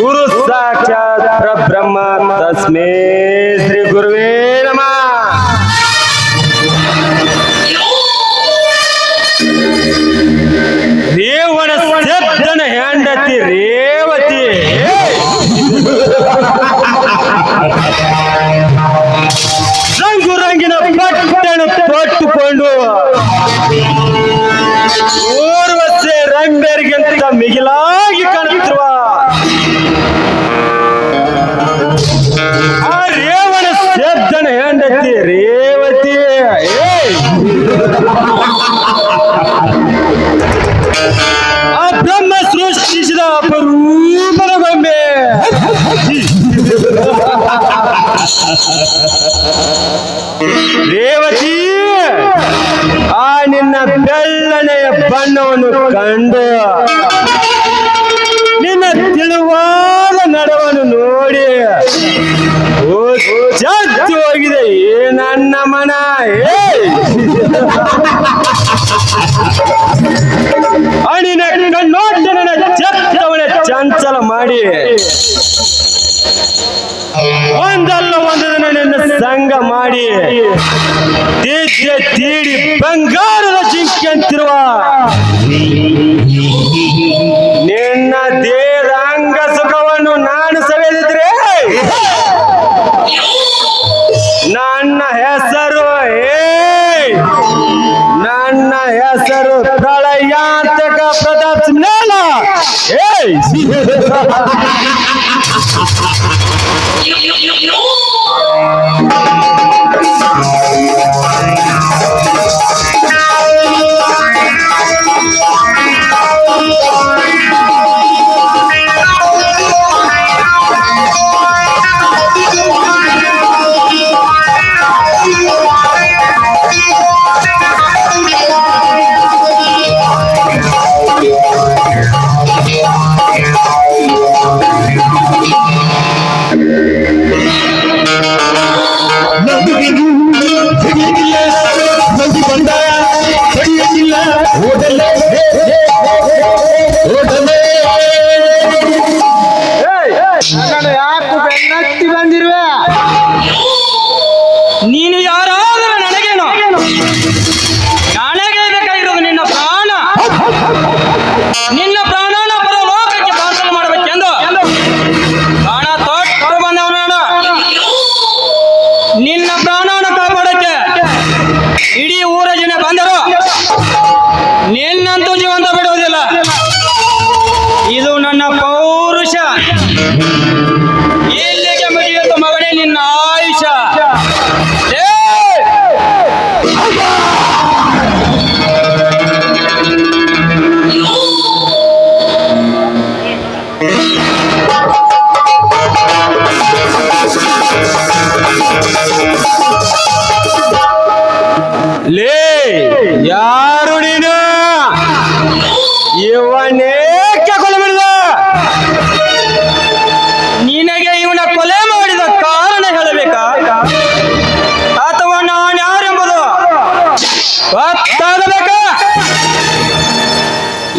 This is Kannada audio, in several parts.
गुरु साक्षात ब्रह्म तस्में ರೇವತಿ, ಆ ನಿನ್ನ ಬೆಳ್ಳನೆಯ ಬಣ್ಣವನ್ನು ಕಂಡು ನಿನ್ನ ತಿಳುವಾದ ನಡವನ್ನು ನೋಡಿ ಜಾಸ್ತಿ ಹೋಗಿದೆ, ಏ ನನ್ನ ಮನ ಏಯ್! ಸಂಗ ಮಾಡಿ. ತೇಜ್ಯ ತೀಡಿ ಬಂಗಾರದ ಜಿಂಕೆ ನಿನ್ನ ದೇಹದ ಅಂಗ ಸುಖವನ್ನು ನಾನು ಸವೆದಿದ್ರೆ ನನ್ನ ಹೆಸರು ಏ ನನ್ನ ಹೆಸರು ಪ್ರಳಯಾಂತಕ ಪ್ರತಾಪ್ ಏ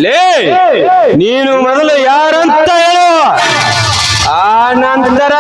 ಲೇ ನೀನು ಮೊದಲು ಯಾರಂತ ಹೇಳು. ಆ ನಂತರ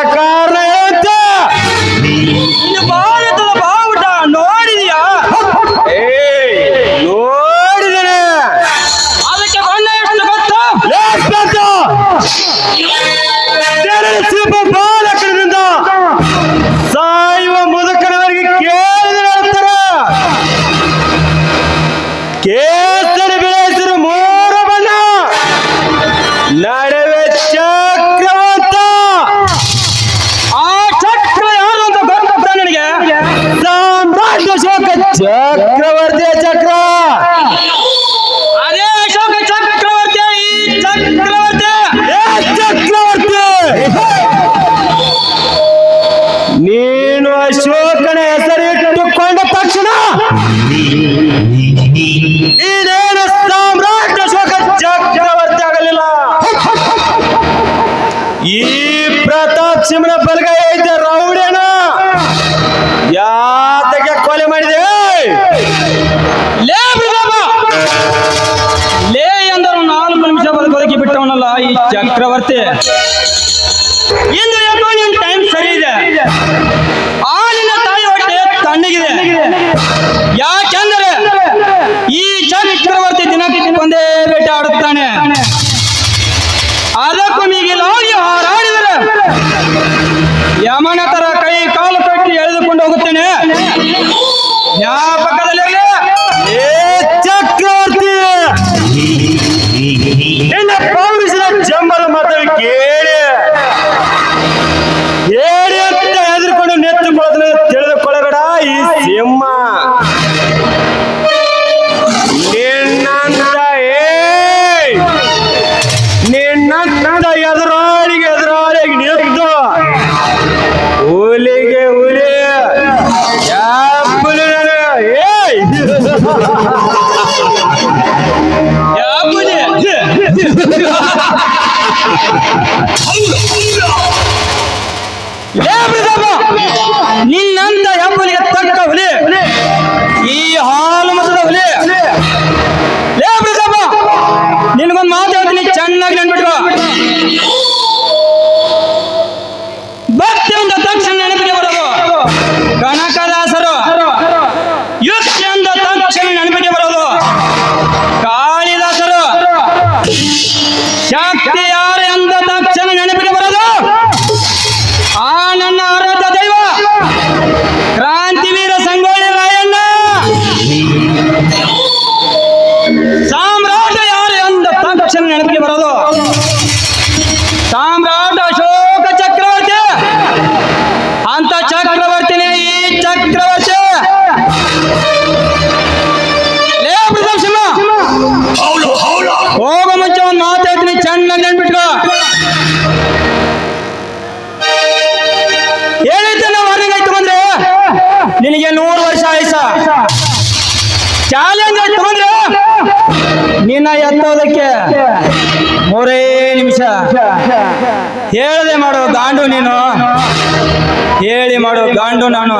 ಗಂಡು ನಾನು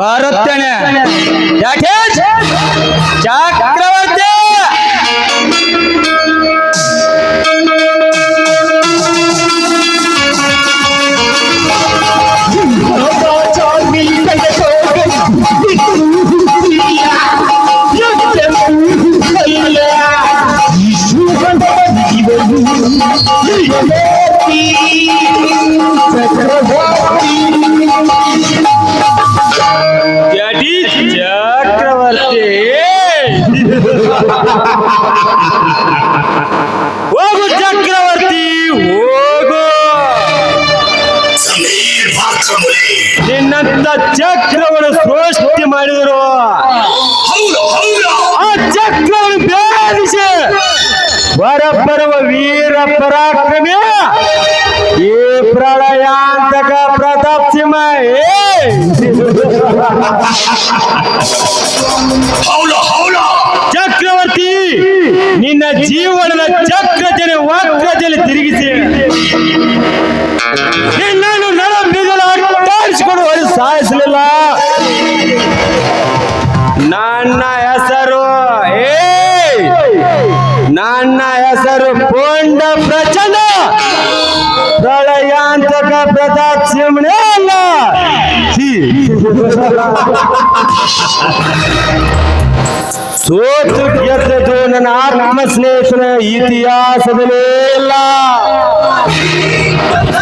ಬರುತ್ತೇನೆ ಯಾಕೆ ಚಕ್ರವರ್ತಿ चक्रवर्ती ಜಡಿ ಚಕ್ರವರ್ತಿ ಹೋಗು ಚಕ್ರವರ್ತಿ ಹೋಗು. ನಿನ್ನಂತ ಚಕ್ ಸೋತು ಆತ್ಮಸ್ನೇಷನ ಇತಿಹಾಸದಲ್ಲೇ ಇಲ್ಲ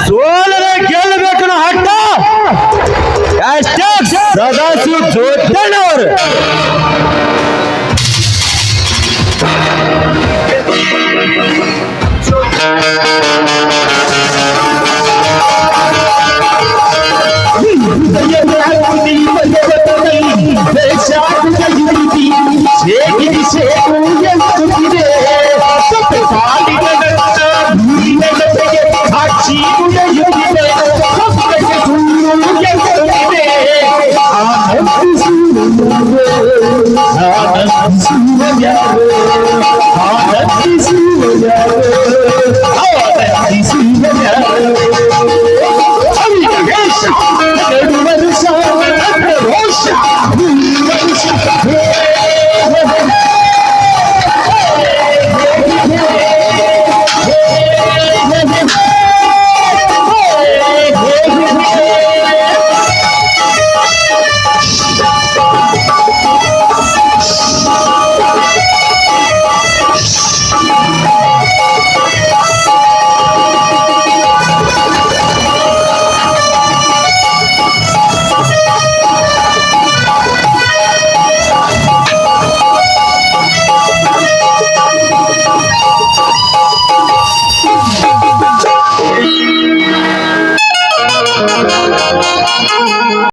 ಸೋಲದೆ ಗೆಲ್ಲಬೇಕು ಹಟ್ಟ ಸದಾಶಿವ ಜೋತಣ್ಣ ಅವರು